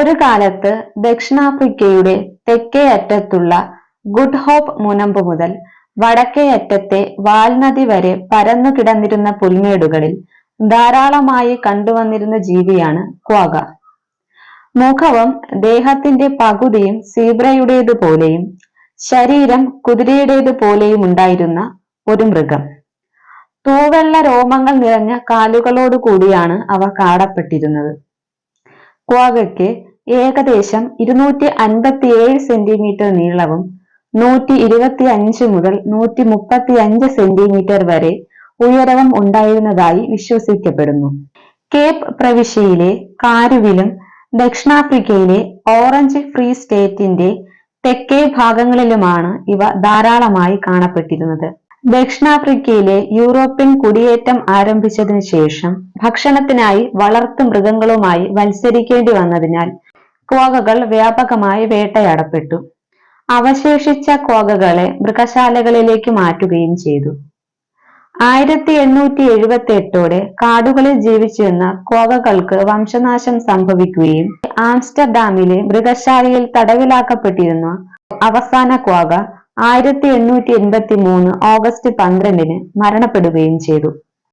ഒരു കാലത്ത് ദക്ഷിണാഫ്രിക്കയുടെ തെക്കേ അറ്റത്തുള്ള ഗുഡ് ഹോപ്പ് മുനമ്പ് മുതൽ വടക്കേ അറ്റത്തെ വാൽനദി വരെ പരന്നു കിടന്നിരുന്ന പുൽമേടുകളിൽ ധാരാളമായി കണ്ടുവന്നിരുന്ന ജീവിയാണ് ക്വാഗ. മുഖവും ദേഹത്തിന്റെ പകുതിയും സീബ്രയുടേതുപോലെയും ശരീരം കുതിരയുടേതുപോലെയും ഉണ്ടായിരുന്ന ഒരു മൃഗം. തൂവെള്ള രോമങ്ങൾ നിറഞ്ഞ കാലുകളോട് കൂടിയാണ് അവ കാടപ്പെട്ടിരുന്നത് ക്വാഗയ്ക്ക് ഏകദേശം ഇരുന്നൂറ്റി അൻപത്തി ഏഴ് സെന്റിമീറ്റർ നീളവും നൂറ്റി ഇരുപത്തി അഞ്ച് മുതൽ നൂറ്റി മുപ്പത്തി അഞ്ച് സെന്റിമീറ്റർ വരെ ഉയരവും ഉണ്ടായിരുന്നതായി വിശ്വസിക്കപ്പെടുന്നു. കേപ്പ് പ്രവിശ്യയിലെ കാരുവിലും ദക്ഷിണാഫ്രിക്കയിലെ ഓറഞ്ച് ഫ്രീ സ്റ്റേറ്റിന്റെ തെക്കേ ഭാഗങ്ങളിലുമാണ് ഇവ ധാരാളമായി കാണപ്പെട്ടിരുന്നത്. ദക്ഷിണാഫ്രിക്കയിലെ യൂറോപ്യൻ കുടിയേറ്റം ആരംഭിച്ചതിനു ശേഷം ഭക്ഷണത്തിനായി വളർത്തു മൃഗങ്ങളുമായി മത്സരിക്കേണ്ടി വന്നതിനാൽ ക്വാഗകൾ വ്യാപകമായി വേട്ടയാടപ്പെട്ടു. അവശേഷിച്ച കോകകളെ മൃഗശാലകളിലേക്ക് മാറ്റുകയും ചെയ്തു. ആയിരത്തി എണ്ണൂറ്റി എഴുപത്തി എട്ടോടെ കാടുകളിൽ ജീവിച്ചിരുന്ന കോകകൾക്ക് വംശനാശം സംഭവിക്കുകയും ആംസ്റ്റർഡാമിലെ മൃഗശാലയിൽ തടവിലാക്കപ്പെട്ടിരുന്ന അവസാന കോക ആയിരത്തി എണ്ണൂറ്റി എൺപത്തി മൂന്ന് ഓഗസ്റ്റ് പന്ത്രണ്ടിന് മരണപ്പെടുകയും ചെയ്തു.